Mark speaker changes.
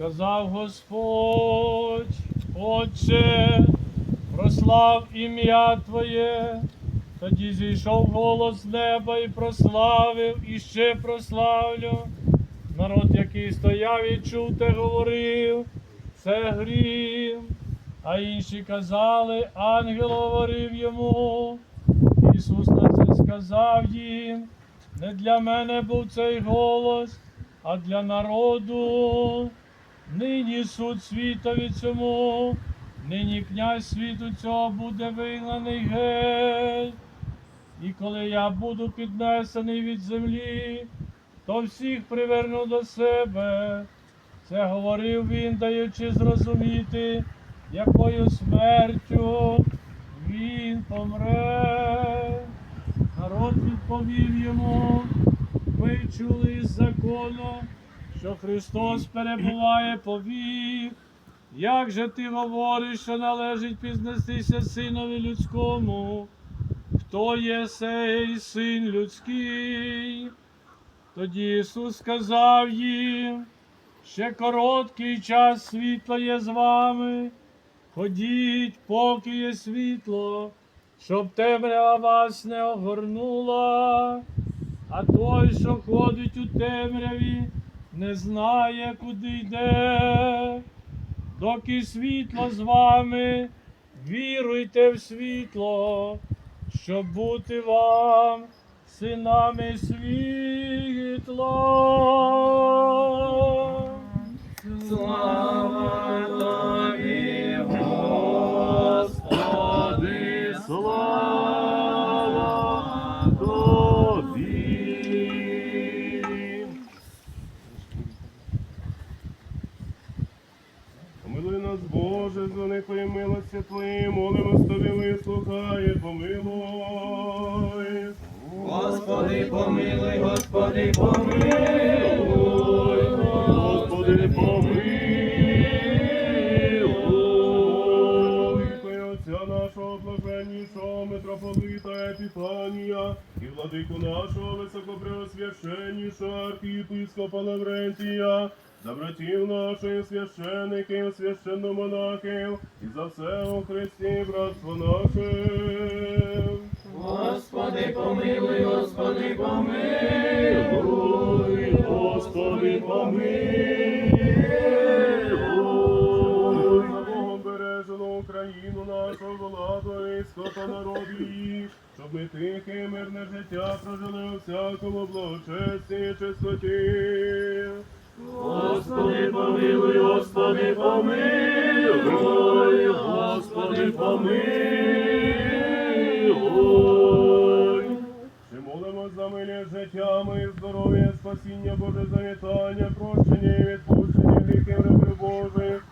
Speaker 1: сказав Господь, Отче, прослав ім'я Твоє. Тоді зійшов голос з неба і прославив, і ще прославлю. Народ, який стояв і чув, те говорив, це грім. А інші казали, ангел говорив йому. Ісус на це сказав їм, не для мене був цей голос, а для народу. Нині суд світові цьому, нині князь світу цього буде вигнаний геть. І коли я буду піднесений від землі, то всіх приверну до себе. Це говорив він, даючи зрозуміти, якою смертю він помре. Народ відповів йому, ви чули із закону, що Христос перебуває по вік. Як же ти говориш, що належить пізнестися синові людському? Хто є сей син людський? Тоді Ісус сказав їм, ще короткий час світла є з вами. Ходіть, поки є світло, щоб темрява вас не огорнула, а той, що ходить у темряві, не знає, куди йде. Доки світло з вами, віруйте в світло, щоб бути вам синами світла.
Speaker 2: Слава тобі, Господи, слава З великої милості Твоєї, молимось Тобі, вислухай, помилуй.
Speaker 3: Господи, помилуй, Господи, помилуй.
Speaker 2: Митрополита Епіфанія і владику нашого високопреосвященнішого архієпископа Лаврентія, за братів наших священиків, священномонахів і за все у Христі братство наше.
Speaker 3: Господи, помилуй, Господи, помилуй.
Speaker 2: Господи, помилуй. Владу і скота щоб ми тихе, мирне життя прожили у всякому благочесті і чистоті.
Speaker 3: Господи, помилуй, Господи, помилуй. Господи, помилуй.
Speaker 2: Чи молимось за милість життя, ми здоров'я, спасіння, Боже завітання, прощення і відпущення гріхів Божих,